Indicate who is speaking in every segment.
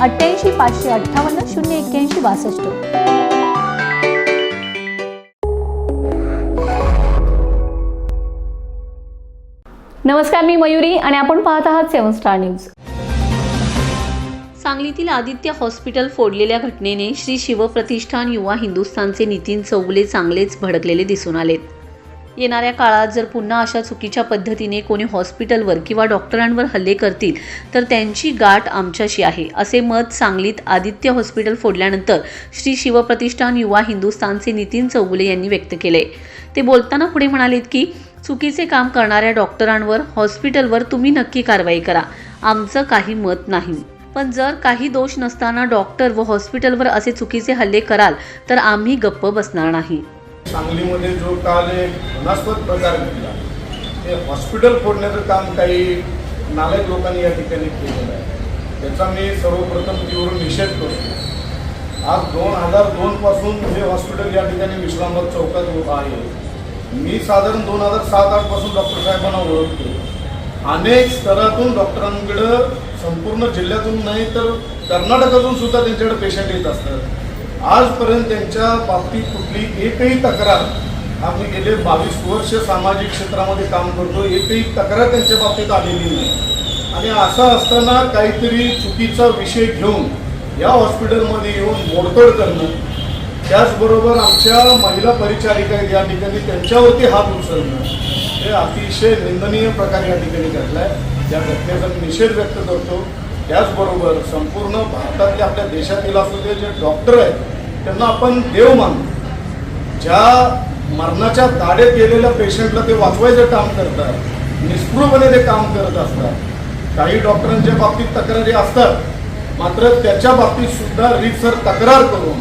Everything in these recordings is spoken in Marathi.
Speaker 1: अठ्ठ्याऐंशी पाचशे अठ्ठावन्न शून्य एक्क्याऐंशी बासष्ट. नमस्कार मी मयुरी आणि आपण पाहत आहात सेवन स्टार न्यूज. सांगलीतील आदित्य हॉस्पिटल फोडलेल्या घटनेने श्री शिवप्रतिष्ठान युवा हिंदुस्थानचे नितीन चौगुले चांगलेच भडकलेले दिसून आलेत. येणाऱ्या काळात जर पुन्हा अशा चुकीच्या पद्धतीने कोणी हॉस्पिटलवर किंवा डॉक्टरांवर हल्ले करतील तर त्यांची गाठ आमच्याशी आहे असे मत सांगलीत आदित्य हॉस्पिटल फोडल्यानंतर श्री शिवप्रतिष्ठान युवा हिंदुस्थानचे नितीन चौगुले यांनी व्यक्त केले. ते बोलताना पुढे म्हणालेत की चुकीचे काम करणाऱ्या डॉक्टरांवर हॉस्पिटलवर तुम्ही नक्की कारवाई करा. आमचं काही मत नाही. पण जर काही दोष नसताना डॉक्टर व हॉस्पिटलवर असे चुकीचे हल्ले कराल तर आम्ही गप्प बसणार नाही.
Speaker 2: सांगलीमध्ये जो काल एक घृणास्पद प्रकार घडला ते हॉस्पिटल फोडण्याचं काम काही नालायक लोकांनी या ठिकाणी केलेलं आहे. त्याचा मी सर्वप्रथम तीव्र निषेध करतो. आज दोन हजार दोनपासून हे हॉस्पिटल या ठिकाणी विश्रामबाग चौकात उभं आहे मी साधारण दोन हजार सात आठपासून डॉक्टर साहेबांना ओळखतो. अनेक स्तरातून डॉक्टरांकडं संपूर्ण जिल्ह्यातून नाही तर कर्नाटकातून सुद्धा त्यांच्याकडे पेशंट येत असतात. आजपर्यंत त्यांच्या बाबतीत कुठली एकही तक्रार आम्ही गेले बावीस वर्ष सामाजिक क्षेत्रामध्ये काम करतो एकही तक्रार त्यांच्या बाबतीत आलेली नाही. आणि असं असताना काहीतरी चुकीचा विषय घेऊन या हॉस्पिटलमध्ये येऊन मोडतोड करणं त्याचबरोबर आमच्या महिला परिचारिका या ठिकाणी त्यांच्यावरती हात उचलणं हे अतिशय निंदनीय प्रकार या ठिकाणी घडला आहे या घटनेचा निषेध व्यक्त करतो. त्याचबरोबर संपूर्ण भारतातले आपल्या देशातील असलेले जे डॉक्टर आहेत त्यांना आपण देव मानतो ज्या मरणाच्या ताडेत गेलेल्या पेशंटला ते वाचवायचं काम करतात निष्ठुरपणे ते काम करत असतात. काही डॉक्टरांच्या बाबतीत तक्रारी असतात मात्र त्याच्या बाबतीत सुद्धा रीतसर तक्रार करून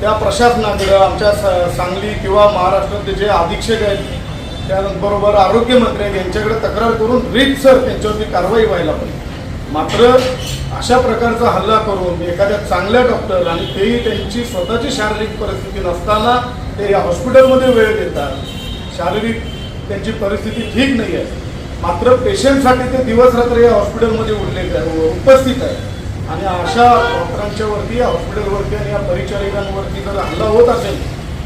Speaker 2: त्या प्रशासनाकडं आमच्या स- सांगली किंवा महाराष्ट्रातले जे अधीक्षक आहेत त्याबरोबर आरोग्यमंत्री आहेत यांच्याकडे तक्रार करून रीतसर त्यांच्यावरती कारवाई व्हायला पाहिजे. मात्र अशा प्रकारचा हल्ला करून एखाद्या चांगल्या डॉक्टर आणि तेही त्यांची स्वतःची शारीरिक परिस्थिती नसताना ते या हॉस्पिटलमध्ये वेळ देतात. शारीरिक त्यांची परिस्थिती ठीक नाही आहे. मात्र पेशंटसाठी ते दिवस रात्र या हॉस्पिटलमध्ये उरलेले आहे उपस्थित आहे. आणि अशा डॉक्टरांच्यावरती या हॉस्पिटलवरती आणि या परिचारिकांवरती जर हल्ला होत असेल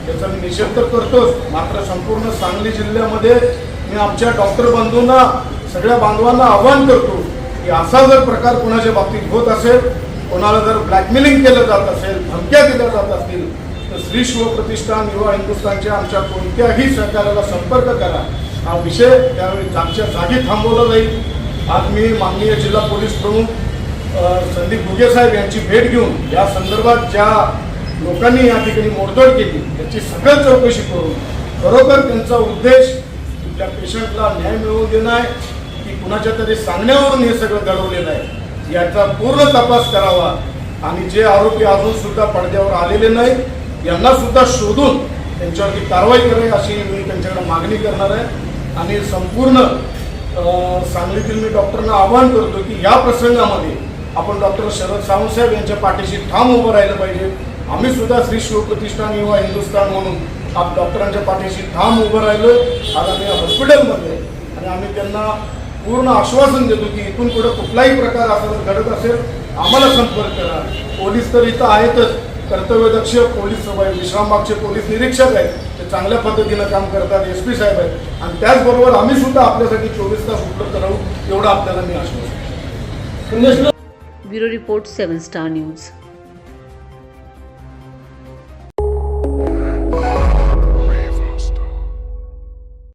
Speaker 2: त्याचा मी निषेध तर करतोच. मात्र संपूर्ण सांगली जिल्ह्यामध्ये मी आमच्या डॉक्टर बंधूंना सगळ्या बांधवांना आवाहन करतो की असा जर प्रकार कोणाच्या बाबतीत होत असेल कोणाला जर ब्लॅकमेलिंग केलं जात असेल धमक्या दिल्या जात असतील तर श्री शिवप्रतिष्ठान युवा हिंदुस्थानच्या आमच्या कोणत्याही सहकार्याला संपर्क करा. हा विषय त्यावेळी जागच्या जागी थांबवला जाईल. आज मी माननीय जिल्हा पोलीस प्रमुख संदीप भुगे साहेब यांची भेट घेऊन या संदर्भात ज्या लोकांनी या ठिकाणी मोडतोड केली त्याची सगळं चौकशी करून खरोखर त्यांचा उद्देश त्या पेशंटला न्याय मिळवून देणं आहे. कुणाच्या तरी सांगण्यावरून हे सगळं घडवलेलं आहे. याचा पूर्ण तपास करावा. आणि जे आरोपी अजून सुद्धा पडद्यावर आलेले नाही यांना सुद्धा शोधून त्यांच्यावरती कारवाई करावी अशी मी त्यांच्याकडे मागणी करणार आहे. आणि संपूर्ण सांगलीतील मी डॉक्टरांना आवाहन करतो की या प्रसंगामध्ये आपण डॉक्टर शरद सावंतसाहेब यांच्या पाठीशी ठाम उभं राहिलं पाहिजे. आम्ही सुद्धा श्री शिवप्रतिष्ठान युवा हिंदुस्थान म्हणून आप डॉक्टरांच्या पाठीशी ठाम उभं राहिलो. आज आम्ही हॉस्पिटलमध्ये आणि आम्ही त्यांना पूर्ण आश्वासन देतो की इथून पुढे कुठलाही प्रकार असा घडत असेल आम्हाला संपर्क करा. पोलीस तर इथं आहेतच. कर्तव्यदक्ष पोलीस विश्रामबागचे पोलीस निरीक्षक आहेत. ते चांगल्या पद्धतीनं काम करतात. एस पी साहेब आहेत. आणि त्याचबरोबर आम्ही सुद्धा आपल्यासाठी चोवीस तास उपलब्ध राहू एवढं आपल्याला मी आश्वासन
Speaker 1: bureau report seven star news.